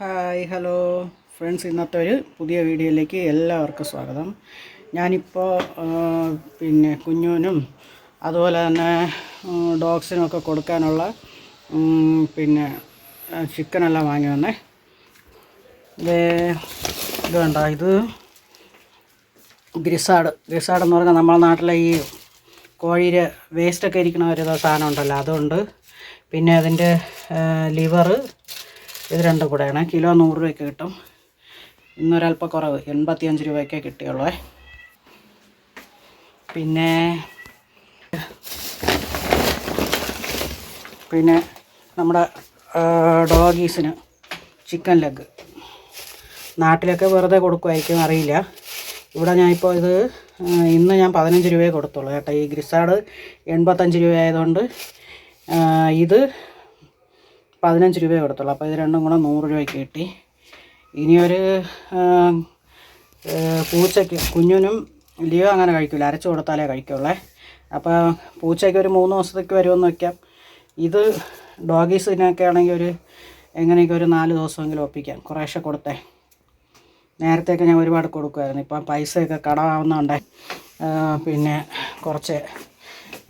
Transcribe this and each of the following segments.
Hi hello. Friends ഇന്നത്തെ ഒരു പുതിയ വീഡിയോയിലേക്ക് എല്ലാവർക്കും സ്വാഗതം. ഞാനിപ്പോൾ പിന്നെ കുഞ്ഞുവിനും അതുപോലെ തന്നെ ഡോഗ്സിനൊക്കെ കൊടുക്കാനുള്ള പിന്നെ ചിക്കനെല്ലാം വാങ്ങി വന്നേ. ഇത് ഇത് വേണ്ട ഇത് ഗ്രിസാഡ്. ഗ്രിസാഡ് എന്ന് പറഞ്ഞാൽ നമ്മളെ നാട്ടിലെ ഈ കോഴിയുടെ വേസ്റ്റൊക്കെ ഇരിക്കുന്ന ഒരു സാധനം ഉണ്ടല്ലോ അതുകൊണ്ട് പിന്നെ അതിന്റെ ലിവറ് ഇത് രണ്ടും കൂടെയാണ്. കിലോ നൂറ് രൂപയ്ക്ക് കിട്ടും. ഇന്നൊരല്പം കുറവ് എൺപത്തിയഞ്ച് രൂപയ്ക്കേ കിട്ടിയുള്ളൂ. പിന്നെ പിന്നെ നമ്മുടെ ഡോഗീസിന് ചിക്കൻ ലെഗ്. നാട്ടിലൊക്കെ വെറുതെ കൊടുക്കുമായിരിക്കും അറിയില്ല. ഇവിടെ ഞാൻ ഇപ്പോൾ ഇത് ഇന്ന് ഞാൻ പതിനഞ്ച് രൂപയെ കൊടുത്തുള്ളൂ കേട്ടോ. ഈ ഗ്രിസാഡ് എൺപത്തഞ്ച് രൂപ ആയതുകൊണ്ട് ഇത് പതിനഞ്ച് രൂപയെ കൊടുത്തുള്ളൂ. അപ്പോൾ ഇത് രണ്ടും കൂടെ നൂറ് രൂപയ്ക്ക് കിട്ടി. ഇനിയൊരു പൂച്ചയ്ക്ക് കുഞ്ഞിനും ലിയോ അങ്ങനെ കഴിക്കില്ല അരച്ച് കൊടുത്താലേ കഴിക്കുള്ളേ. അപ്പോൾ പൂച്ചയ്ക്ക് ഒരു മൂന്ന് ദിവസത്തേക്ക് വരുമെന്ന് വയ്ക്കാം ഇത് ഡോഗീസിനൊക്കെ ആണെങ്കിൽ ഒരു എങ്ങനെയൊക്കെ ഒരു നാല് ദിവസമെങ്കിലും ഒപ്പിക്കാം. കുറേശ്ശെ കൊടുത്തേ. നേരത്തെയൊക്കെ ഞാൻ ഒരുപാട് കൊടുക്കുമായിരുന്നു ഇപ്പം പൈസയൊക്കെ കടമാവുന്നുണ്ട്. പിന്നെ കുറച്ച്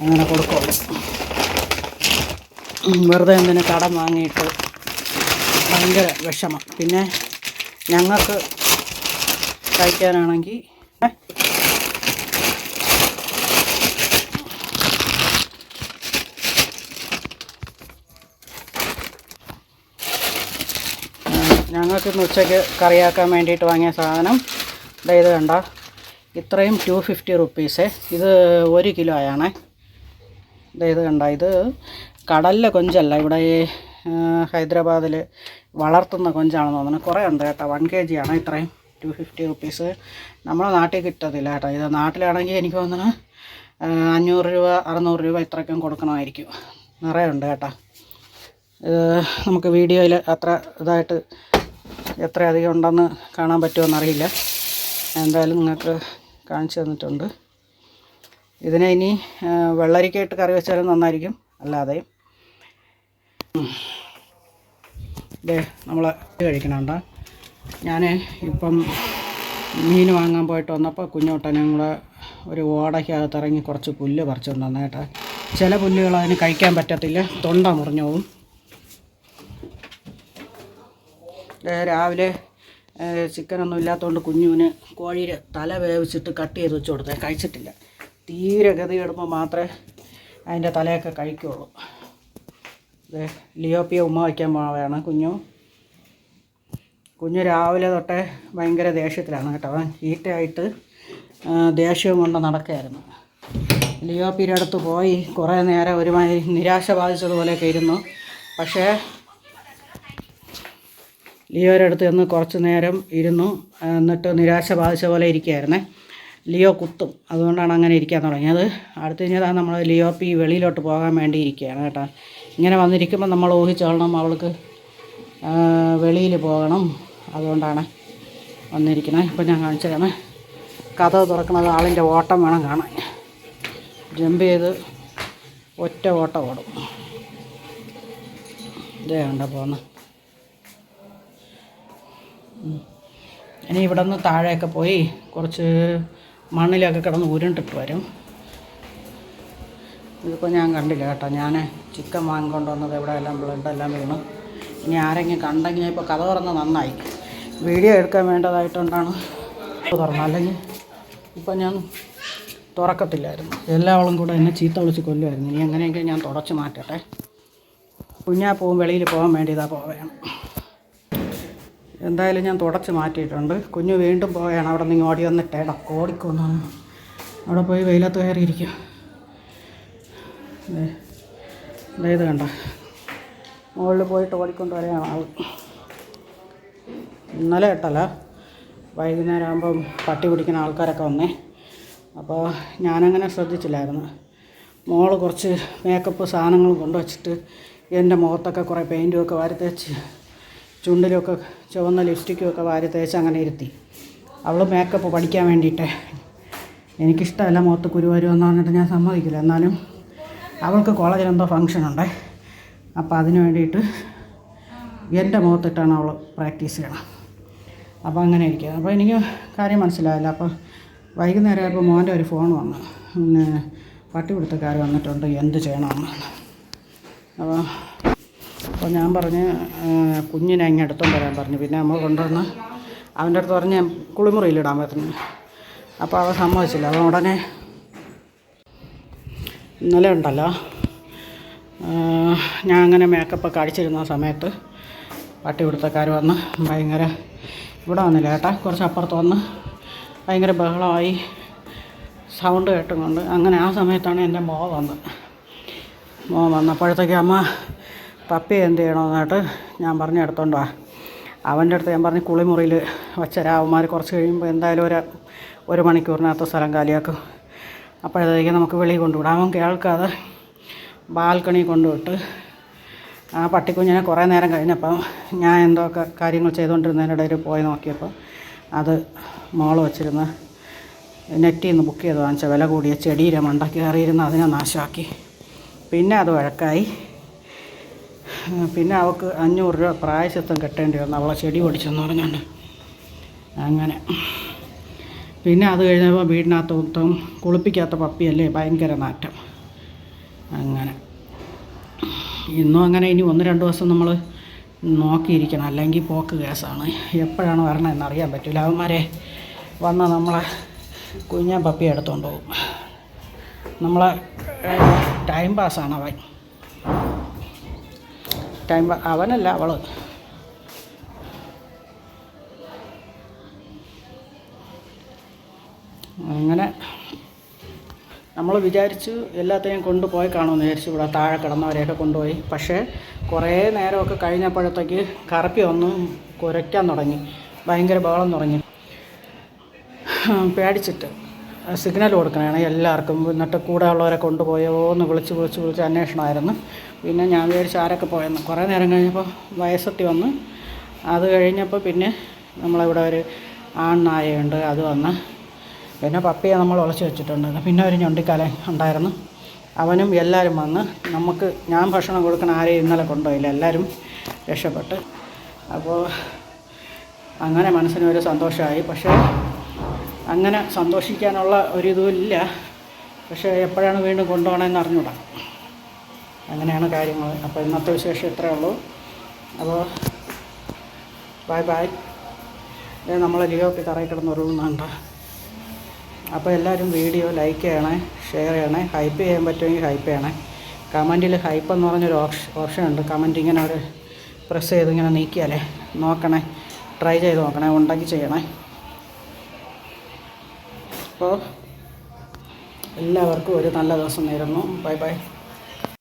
അങ്ങനെ കൊടുക്കുള്ളൂ വെറുതെ എന്തിനു കടം വാങ്ങിയിട്ട് ഭയങ്കര വിഷമം. പിന്നെ ഞങ്ങൾക്ക് കഴിക്കാനാണെങ്കിൽ ഞങ്ങൾക്ക് ഇന്ന് ഉച്ചയ്ക്ക് കറിയാക്കാൻ വേണ്ടിയിട്ട് വാങ്ങിയ സാധനം. ഇതാ ഇത് കണ്ട. ഇത്രയും ടു ഫിഫ്റ്റി റുപ്പീസ് ഇത് ഒരു കിലോ ആണേ ഇതാ ഇത് കണ്ട. ഇത് കടലിലെ കൊഞ്ചല്ല ഇവിടെ ഈ ഹൈദരാബാദിൽ വളർത്തുന്ന കൊഞ്ചാണെന്ന് തോന്നുന്നു. കുറേ ഉണ്ട് കേട്ടോ വൺ കെ ജി ആണ് ഇത്രയും ടു ഫിഫ്റ്റി റുപ്പീസ് നമ്മളെ നാട്ടിൽ കിട്ടത്തില്ല കേട്ടോ ഇത് നാട്ടിലാണെങ്കിൽ എനിക്ക് തോന്നുന്നു അഞ്ഞൂറ് രൂപ അറുന്നൂറ് രൂപ ഇത്രയ്ക്കും കൊടുക്കണമായിരിക്കും. നിറയെ ഉണ്ട് കേട്ടോ. നമുക്ക് വീഡിയോയിൽ അത്ര ഇതായിട്ട് എത്ര അധികം ഉണ്ടെന്ന് കാണാൻ പറ്റുമെന്നറിയില്ല എന്തായാലും നിങ്ങൾക്ക് കാണിച്ചു തന്നിട്ടുണ്ട്. ഇതിനെ ഇനി വെള്ളരിക്കയിട്ട് കറി വെച്ചാലും നന്നായിരിക്കും അല്ലാതെയും ഇതേ നമ്മൾ കഴിക്കണണ്ട. ഞാൻ ഇപ്പം മീൻ വാങ്ങാൻ പോയിട്ട് വന്നപ്പോൾ കുഞ്ഞോട്ടൻ ഞങ്ങൾ ഒരു ഓടയ്ക്കകത്ത് ഇറങ്ങി കുറച്ച് പുല്ല് പറിച്ചുകൊണ്ട് വന്ന കേട്ടോ. ചില പുല്ലുകൾ അതിന് കഴിക്കാൻ പറ്റത്തില്ല തൊണ്ട മുറിഞ്ഞു ദേ രാവിലെ ചിക്കനൊന്നും ഇല്ലാത്തതുകൊണ്ട് കുഞ്ഞുവിന് കോഴിയുടെ തല വേവിച്ചിട്ട് കട്ട് ചെയ്ത് വെച്ച് കൊടുത്തേ. കഴിച്ചിട്ടില്ല. തീരെ ഗതി കിടുമ്പോൾ മാത്രമേ അതിന്റെ തലയൊക്കെ കഴിക്കുള്ളൂ. ദേ ലിയോപ്പിയ ഉമ്മ വയ്ക്കാൻ പോവുകയാണ് കുഞ്ഞു. കുഞ്ഞു രാവിലെ തൊട്ടേ ഭയങ്കര ദേഷ്യത്തിലാണ് കേട്ടോ. ഹീറ്റായിട്ട് ദേഷ്യവും കൊണ്ട് നടക്കുകയായിരുന്നു. ലിയോപ്പിയുടെ അടുത്ത് പോയി കുറേ നേരം ഒരുമാതിരി നിരാശ ബാധിച്ചതുപോലെയൊക്കെ ഇരുന്നു. പക്ഷേ ലിയോയുടെ അടുത്ത് ചെന്ന് കുറച്ച് നേരം ഇരുന്നു. എന്നിട്ട് നിരാശ ബാധിച്ച പോലെ ഇരിക്കുകയായിരുന്നേ. ലിയോ കുത്തും. അതുകൊണ്ടാണ് അങ്ങനെ ഇരിക്കാൻ തുടങ്ങിയത്. അടുത്ത് കഴിഞ്ഞതാണ് നമ്മൾ ലിയോപ്പി വെളിയിലോട്ട് പോകാൻ വേണ്ടി ഇരിക്കുകയാണ് കേട്ടോ. ഇങ്ങനെ വന്നിരിക്കുമ്പോൾ നമ്മൾ ഊഹിച്ചോളണം അവൾക്ക് വെളിയിൽ പോകണം. അതുകൊണ്ടാണ് വന്നിരിക്കുന്നത് ഇപ്പം ഞാൻ കാണിച്ചു തരാമേ കഥ തുറക്കുന്നത് ആളിന്റെ ഓട്ടം വേണം കാണാൻ. ജമ്പ് ചെയ്ത് ഒറ്റ ഓട്ടം ഓടും. ഇതേ കണ്ട പോകുന്ന ഇനി ഇവിടെ നിന്ന് താഴെയൊക്കെ പോയി കുറച്ച് മണ്ണിലൊക്കെ കിടന്ന് ഉരുണ്ടിട്ട് വരും. ഇതിപ്പോൾ ഞാൻ കണ്ടില്ല കേട്ടോ. ഞാൻ ചിക്കൻ വാങ്ങിക്കൊണ്ട് വന്നത് ഇവിടെ എല്ലാം ബ്ലഡെല്ലാം വീണു. ഇനി ആരെങ്കിലും കണ്ടെങ്കിൽ ഇപ്പോൾ കഥ തുറന്ന് നന്നായി. വീഡിയോ എടുക്കാൻ വേണ്ടതായിട്ടുകൊണ്ടാണ് തുറന്നത് അല്ലെങ്കിൽ ഇപ്പം ഞാൻ തുറക്കത്തില്ലായിരുന്നു. എല്ലാവളും കൂടെ എന്നെ ചീത്ത വിളിച്ച് കൊല്ലുമായിരുന്നു ഇനി എങ്ങനെയെങ്കിലും ഞാൻ തുടച്ച് മാറ്റട്ടെ. കുഞ്ഞാ പോവും വെളിയിൽ പോകാൻ വേണ്ടിയതാ പോവുകയാണ്. എന്തായാലും ഞാൻ തുടച്ച് മാറ്റിയിട്ടുണ്ട്. കുഞ്ഞു വീണ്ടും പോവുകയാണ്. അവിടെ നിന്ന് ഓടി വന്നിട്ടേടാ ഓടിക്കൊന്നു അവിടെ പോയി വെയിലത്ത് കയറിയിരിക്കും. ഇത് കണ്ട? മുകളിൽ പോയിട്ട് ഓടിക്കൊണ്ട് വരെയാണ് ആൾ. ഇന്നലെ ഇട്ടല്ല വൈകുന്നേരം ആകുമ്പം പട്ടി പിടിക്കുന്ന ആൾക്കാരൊക്കെ വന്നേ. അപ്പോൾ ഞാനങ്ങനെ ശ്രദ്ധിച്ചില്ലായിരുന്നു. മോൾ കുറച്ച് മേക്കപ്പ് സാധനങ്ങൾ കൊണ്ടുവച്ചിട്ട് എന്റെ മുഖത്തൊക്കെ കുറേ പെയിന്റും ഒക്കെ വാരി തേച്ച് ചുണ്ടിലൊക്കെ ചുവന്ന ലിപ്സ്റ്റിക്കും ഒക്കെ വാരി തേച്ച് അങ്ങനെ ഇരുത്തി. അവൾ മേക്കപ്പ് പഠിക്കാൻ വേണ്ടിയിട്ട്. എനിക്കിഷ്ടമല്ല മുഖത്ത് കുരു വരുമെന്ന് പറഞ്ഞിട്ട് ഞാൻ സമ്മതിക്കില്ല. എന്നാലും അവൾക്ക് കോളേജിൽ എന്തോ ഫങ്ഷൻ ഉണ്ടേ. അപ്പോൾ അതിന് വേണ്ടിയിട്ട് എന്റെ മുഖത്തിട്ടാണ് അവൾ പ്രാക്ടീസ് ചെയ്യണം. അപ്പോൾ അങ്ങനെ ഇരിക്കുക അപ്പോൾ എനിക്ക് കാര്യം മനസ്സിലായില്ല. അപ്പോൾ വൈകുന്നേരം ആയപ്പോൾ മോന്റെ ഒരു ഫോൺ വന്നു. പിന്നെ പട്ടിപിടുത്തക്കാർ വന്നിട്ടുണ്ട്. എന്ത് ചെയ്യണമെന്ന് അപ്പോൾ അപ്പോൾ ഞാൻ പറഞ്ഞ് കുഞ്ഞിനെ അങ്ങ് എടുത്തോണ്ട് വരാൻ പറഞ്ഞു. പിന്നെ നമ്മൾ കൊണ്ടുവന്ന് അവന്റെ അടുത്ത് പറഞ്ഞ് കുളിമുറിയിലിടാൻ പറ്റുന്നു അപ്പോൾ അവൻ സമ്മതിച്ചില്ല. അവൻ ഉടനെ ഇന്നലെ ഉണ്ടല്ലോ. ഞാൻ അങ്ങനെ മേക്കപ്പൊക്കെ അടിച്ചിരുന്ന സമയത്ത് പട്ടിപിടുത്തക്കാർ വന്ന് ഭയങ്കര ഇവിടെ വന്നില്ല ഏട്ടാ കുറച്ച് അപ്പുറത്ത് വന്ന് ഭയങ്കര ബഹളമായി സൗണ്ട് കേട്ടുകൊണ്ട് അങ്ങനെ ആ സമയത്താണ് എന്റെ മോ വന്നത് മോ വന്നപ്പോഴത്തേക്ക് അമ്മ പപ്പി എന്ത് ചെയ്യണമെന്നായിട്ട് ഞാൻ പറഞ്ഞ് വാ അവന്റെ അടുത്ത് ഞാൻ പറഞ്ഞ് കുളിമുറിയിൽ വച്ചരാ അവന്മാർ കുറച്ച് കഴിയുമ്പോൾ എന്തായാലും ഒരു ഒരു മണിക്കൂറിനകത്ത് സ്ഥലം കാലിയാക്കും. അപ്പോഴത്തേക്ക് നമുക്ക് വെളിയിൽ കൊണ്ടുവിടാം. അവൻ കേൾക്കാതെ ബാൽക്കണി കൊണ്ടുവിട്ട് ആ പട്ടിക്കുഞ്ഞിനെ കുറേ നേരം കഴിഞ്ഞപ്പം ഞാൻ എന്തൊക്കെ കാര്യങ്ങൾ ചെയ്തുകൊണ്ടിരുന്നതിനിടയിൽ പോയി നോക്കിയപ്പോൾ അത് മോൾ വച്ചിരുന്ന നെറ്റിൽ നിന്ന് ബുക്ക് ചെയ്ത് വാങ്ങിച്ച വില കൂടിയ ചെടിയിലെ മണ്ട കയറിയിരുന്ന് അതിനെ നാശമാക്കി. പിന്നെ അത് വഴക്കായി. പിന്നെ അവൾക്ക് അഞ്ഞൂറ് രൂപ പ്രായശത്വം കെട്ടേണ്ടി വന്നു അവളെ ചെടി ഓടിച്ചെന്ന് പറഞ്ഞുകൊണ്ട്. അങ്ങനെ. പിന്നെ അത് കഴിഞ്ഞപ്പോൾ വീടിനകത്ത് മൊത്തം കുളിപ്പിക്കാത്ത പപ്പിയല്ലേ ഭയങ്കര നാറ്റം. അങ്ങനെ. ഇന്നും അങ്ങനെ ഇനി ഒന്ന് രണ്ട് ദിവസം നമ്മൾ നോക്കിയിരിക്കണം. അല്ലെങ്കിൽ പോക്ക് കേസാണ്. എപ്പോഴാണ് വരണമെന്ന് അറിയാൻ പറ്റില്ല. അവന്മാരെ വന്ന് നമ്മളെ കുഞ്ഞാൻ പപ്പി എടുത്തുകൊണ്ട് പോകും. നമ്മളെ ടൈം പാസ്സാണ് അവൻ. ടൈം അവനല്ല അവൾ അങ്ങനെ നമ്മൾ വിചാരിച്ചു എല്ലാത്തെയും കൊണ്ടുപോയി കാണുമെന്ന് വിചാരിച്ചു. ഇവിടെ താഴെ കിടന്നവരെയൊക്കെ കൊണ്ടുപോയി. പക്ഷേ കുറേ നേരമൊക്കെ കഴിഞ്ഞപ്പോഴത്തേക്ക് കറപ്പി വന്ന് കുരയ്ക്കാൻ തുടങ്ങി. ഭയങ്കര ബഹളം തുടങ്ങി. പേടിച്ചിട്ട്. സിഗ്നൽ കൊടുക്കണേ എല്ലാവർക്കും. എന്നിട്ട് കൂടെ ഉള്ളവരെ കൊണ്ടുപോയോ എന്ന് വിളിച്ച് വിളിച്ച് വിളിച്ച് അന്വേഷണമായിരുന്നു. പിന്നെ ഞാൻ വിചാരിച്ചു ആരൊക്കെ പോയെന്ന്. കുറേ നേരം കഴിഞ്ഞപ്പോൾ വയസ്സെത്തി വന്ന്. അത് കഴിഞ്ഞപ്പോൾ പിന്നെ നമ്മളിവിടെ ഒരു ആൺനായയുണ്ട് അത് വന്ന് പിന്നെ പപ്പിയെ നമ്മൾ ഉളച്ച് വെച്ചിട്ടുണ്ട് പിന്നെ ഒരു ഞൊണ്ടിക്കാലൻ ഉണ്ടായിരുന്നു. അവനും എല്ലാവരും വന്ന് നമുക്ക് ഞാൻ ഭക്ഷണം കൊടുക്കണ ആരെയും ഇന്നലെ കൊണ്ടുപോയില്ല. എല്ലാവരും രക്ഷപ്പെട്ട്. അപ്പോൾ അങ്ങനെ മനസ്സിന് ഒരു സന്തോഷമായി. പക്ഷേ അങ്ങനെ സന്തോഷിക്കാനുള്ള ഒരിതും ഇല്ല. പക്ഷേ എപ്പോഴാണ് വീണ്ടും കൊണ്ടുപോകണമെന്ന് അറിഞ്ഞൂടാ. അങ്ങനെയാണ് കാര്യങ്ങൾ. അപ്പോൾ ഇന്നത്തെ വിശേഷം ഇത്രയേ ഉള്ളൂ. അപ്പോൾ ബൈ ബൈ. നമ്മളെ നമ്മൾ ലിയോക്ക് തറയിൽ കിടന്ന് അപ്പോൾ എല്ലാവരും വീഡിയോ ലൈക്ക് ചെയ്യണേ ഷെയർ ചെയ്യണേ ഹൈപ്പ് ചെയ്യാൻ പറ്റുമെങ്കിൽ ഹൈപ്പ് ചെയ്യണേ. കമന്റിൽ ഹൈപ്പ് എന്ന് പറഞ്ഞൊരു ഓപ്ഷൻ ഓപ്ഷൻ ഉണ്ട്. കമന്റ് ഇങ്ങനെ ഒരു പ്രസ് ചെയ്ത് ഇങ്ങനെ നീക്കിയാലേ നോക്കണേ ട്രൈ ചെയ്ത് നോക്കണേ ഉണ്ടെങ്കിൽ ചെയ്യണേ. അപ്പോൾ എല്ലാവർക്കും ഒരു നല്ല ദിവസം നേരുന്നു. Bye bye